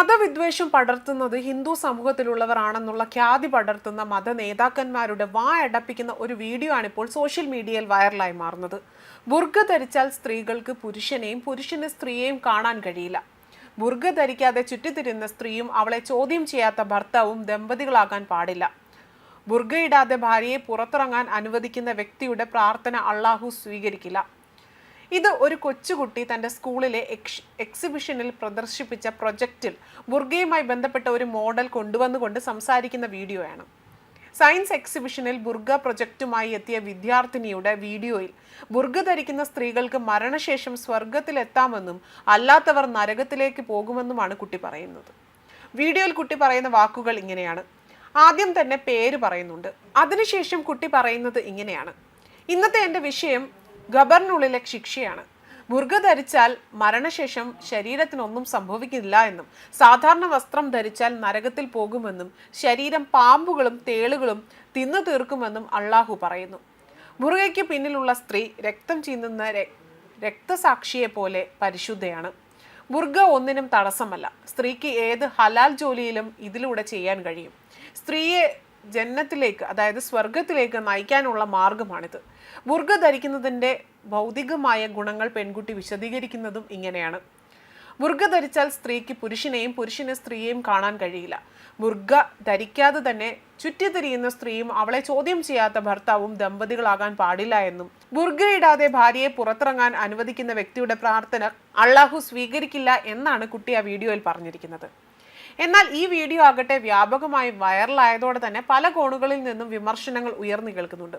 മതവിദ്വേഷം പടർത്തുന്നത് ഹിന്ദു സമൂഹത്തിലുള്ളവരാണെന്നുള്ള ഖ്യാതി പടർത്തുന്ന മത നേതാക്കന്മാരുടെ വായടപ്പിക്കുന്ന ഒരു വീഡിയോ ആണിപ്പോൾ സോഷ്യൽ മീഡിയയിൽ വൈറലായി മാറുന്നത്. ബുർഗ ധരിച്ചാൽ സ്ത്രീകൾക്ക് പുരുഷനെയും പുരുഷന് സ്ത്രീയെയും കാണാൻ കഴിയില്ല. ബുർഗ ധരിക്കാതെ ചുറ്റിത്തിരുന്ന സ്ത്രീയും അവളെ ചോദ്യം ചെയ്യാത്ത ഭർത്താവും ദമ്പതികളാകാൻ പാടില്ല. ബുർഗയിടാതെ ഭാര്യയെ പുറത്തിറങ്ങാൻ അനുവദിക്കുന്ന വ്യക്തിയുടെ പ്രാർത്ഥന അള്ളാഹു സ്വീകരിക്കില്ല. ഇത് ഒരു കൊച്ചുകുട്ടി തന്റെ സ്കൂളിലെ എക്സ് എക്സിബിഷനിൽ പ്രദർശിപ്പിച്ച പ്രൊജക്റ്റിൽ ബുർഗയുമായി ബന്ധപ്പെട്ട ഒരു മോഡൽ കൊണ്ടുവന്നുകൊണ്ട് സംസാരിക്കുന്ന വീഡിയോയാണ്. സയൻസ് എക്സിബിഷനിൽ ബുർഗ പ്രൊജക്റ്റുമായി എത്തിയ വിദ്യാർത്ഥിനിയുടെ വീഡിയോയിൽ ബുർഗ ധരിക്കുന്ന സ്ത്രീകൾക്ക് മരണശേഷം സ്വർഗത്തിലെത്താമെന്നും അല്ലാത്തവർ നരകത്തിലേക്ക് പോകുമെന്നുമാണ് കുട്ടി പറയുന്നത്. വീഡിയോയിൽ കുട്ടി പറയുന്ന വാക്കുകൾ ഇങ്ങനെയാണ്. ആദ്യം തന്നെ പേര് പറയുന്നുണ്ട്. അതിനുശേഷം കുട്ടി പറയുന്നത് ഇങ്ങനെയാണ്. ഇന്നത്തെ എന്റെ വിഷയം ഗബറിനുള്ളിലെ ശിക്ഷയാണ്. ബുർഗ ധരിച്ചാൽ മരണശേഷം ശരീരത്തിനൊന്നും സംഭവിക്കില്ല എന്നും സാധാരണ വസ്ത്രം ധരിച്ചാൽ നരകത്തിൽ പോകുമെന്നും ശരീരം പാമ്പുകളും തേളുകളും തിന്നു തീർക്കുമെന്നും അള്ളാഹു പറയുന്നു. ബുർഗയ്ക്ക് പിന്നിലുള്ള സ്ത്രീ രക്തം ചീന്തുന്ന രക്തസാക്ഷിയെ പോലെ പരിശുദ്ധയാണ്. ബുർഗ ഒന്നിനും തടസ്സമല്ല. സ്ത്രീക്ക് ഏത് ഹലാൽ ജോലിയിലും ഇതിലൂടെ ചെയ്യാൻ കഴിയും. സ്ത്രീയെ ജന്നത്തിലേക്ക് അതായത് സ്വർഗത്തിലേക്ക് നയിക്കാനുള്ള മാർഗമാണിത്. ബുർഗ ധരിക്കുന്നതിന്റെ ഭൗതികമായ ഗുണങ്ങൾ പെൺകുട്ടി വിശദീകരിക്കുന്നതും ഇങ്ങനെയാണ്. ബുർഗ ധരിച്ചാൽ സ്ത്രീക്ക് പുരുഷനെയും പുരുഷന് സ്ത്രീയെയും കാണാൻ കഴിയില്ല. ബുർഗ ധരിക്കാതെ തന്നെ ചുറ്റിത്തിരിയുന്ന സ്ത്രീയും അവളെ ചോദ്യം ചെയ്യാത്ത ഭർത്താവും ദമ്പതികളാകാൻ പാടില്ല എന്നും ബുർഗ ഇടാതെ ഭാര്യയെ പുറത്തിറങ്ങാൻ അനുവദിക്കുന്ന വ്യക്തിയുടെ പ്രാർത്ഥന അള്ളാഹു സ്വീകരിക്കില്ല എന്നാണ് കുട്ടി ആ വീഡിയോയിൽ പറഞ്ഞിരിക്കുന്നത്. എന്നാൽ ഈ വീഡിയോ ആകട്ടെ വ്യാപകമായി വൈറലായതോടെ തന്നെ പല കോണുകളിൽ നിന്നും വിമർശനങ്ങൾ ഉയർന്നു കേൾക്കുന്നുണ്ട്.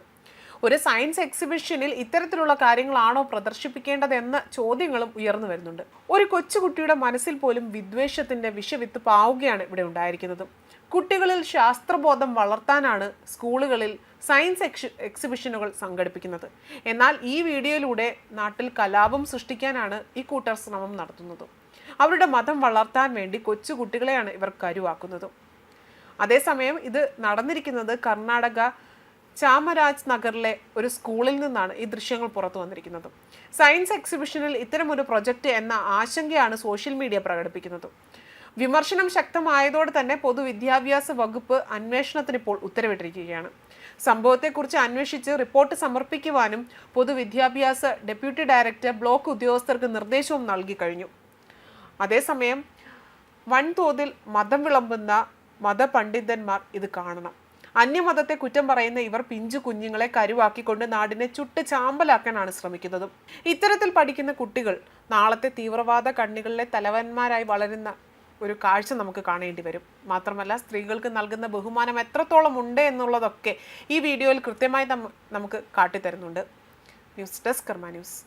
ഒരു സയൻസ് എക്സിബിഷനിൽ ഇത്തരത്തിലുള്ള കാര്യങ്ങളാണോ പ്രദർശിപ്പിക്കേണ്ടതെന്ന ചോദ്യങ്ങളും ഉയർന്നു വരുന്നുണ്ട്. ഒരു കൊച്ചുകുട്ടിയുടെ മനസ്സിൽ പോലും വിദ്വേഷത്തിന്റെ വിഷവിത്ത് പാവുകയാണ് ഇവിടെ ഉണ്ടായിരിക്കുന്നത്. കുട്ടികളിൽ ശാസ്ത്രബോധം വളർത്താനാണ് സ്കൂളുകളിൽ സയൻസ് എക്സി എക്സിബിഷനുകൾ സംഘടിപ്പിക്കുന്നത്. എന്നാൽ ഈ വീഡിയോയിലൂടെ നാട്ടിൽ കലാപം സൃഷ്ടിക്കാനാണ് ഈ കൂട്ടർ ശ്രമം നടത്തുന്നത്. അവരുടെ മതം വളർത്താൻ വേണ്ടി കൊച്ചുകുട്ടികളെയാണ് ഇവർ കരുവാക്കുന്നത്. അതേസമയം ഇത് നടന്നിരിക്കുന്നത് കർണാടക ചാമരാജ് നഗറിലെ ഒരു സ്കൂളിൽ നിന്നാണ് ഈ ദൃശ്യങ്ങൾ പുറത്തു വന്നിരിക്കുന്നത്. സയൻസ് എക്സിബിഷനിൽ ഇത്തരമൊരു പ്രൊജക്റ്റ് എന്ന ആശങ്കയാണ് സോഷ്യൽ മീഡിയ പ്രകടിപ്പിക്കുന്നത്. വിമർശനം ശക്തമായതോടെ തന്നെ പൊതുവിദ്യാഭ്യാസ വകുപ്പ് അന്വേഷണത്തിന് ഇപ്പോൾ ഉത്തരവിട്ടിരിക്കുകയാണ്. സംഭവത്തെക്കുറിച്ച് അന്വേഷിച്ച് റിപ്പോർട്ട് സമർപ്പിക്കുവാനും പൊതുവിദ്യാഭ്യാസ ഡെപ്യൂട്ടി ഡയറക്ടർ ബ്ലോക്ക് ഉദ്യോഗസ്ഥർക്ക് നിർദ്ദേശവും നൽകി കഴിഞ്ഞു. അതേസമയം വൻതോതിൽ മതം വിളമ്പുന്ന മതപണ്ഡിതന്മാർ ഇത് കാണണം. അന്യമതത്തെ കുറ്റം പറയുന്ന ഇവർ പിഞ്ചു കുഞ്ഞുങ്ങളെ കരുവാക്കിക്കൊണ്ട് നാടിനെ ചുട്ട് ചാമ്പലാക്കാനാണ് ശ്രമിക്കുന്നത്. ഇത്തരത്തിൽ പഠിക്കുന്ന കുട്ടികൾ നാളത്തെ തീവ്രവാദ കണ്ണികളിലെ തലവന്മാരായി വളരുന്ന ഒരു കാഴ്ച നമുക്ക് കാണേണ്ടി വരും. മാത്രമല്ല സ്ത്രീകൾക്ക് നൽകുന്ന ബഹുമാനം എത്രത്തോളം ഉണ്ട് എന്നുള്ളതൊക്കെ ഈ വീഡിയോയിൽ കൃത്യമായി നമുക്ക് കാട്ടിത്തരുന്നുണ്ട്. News desk Karma news.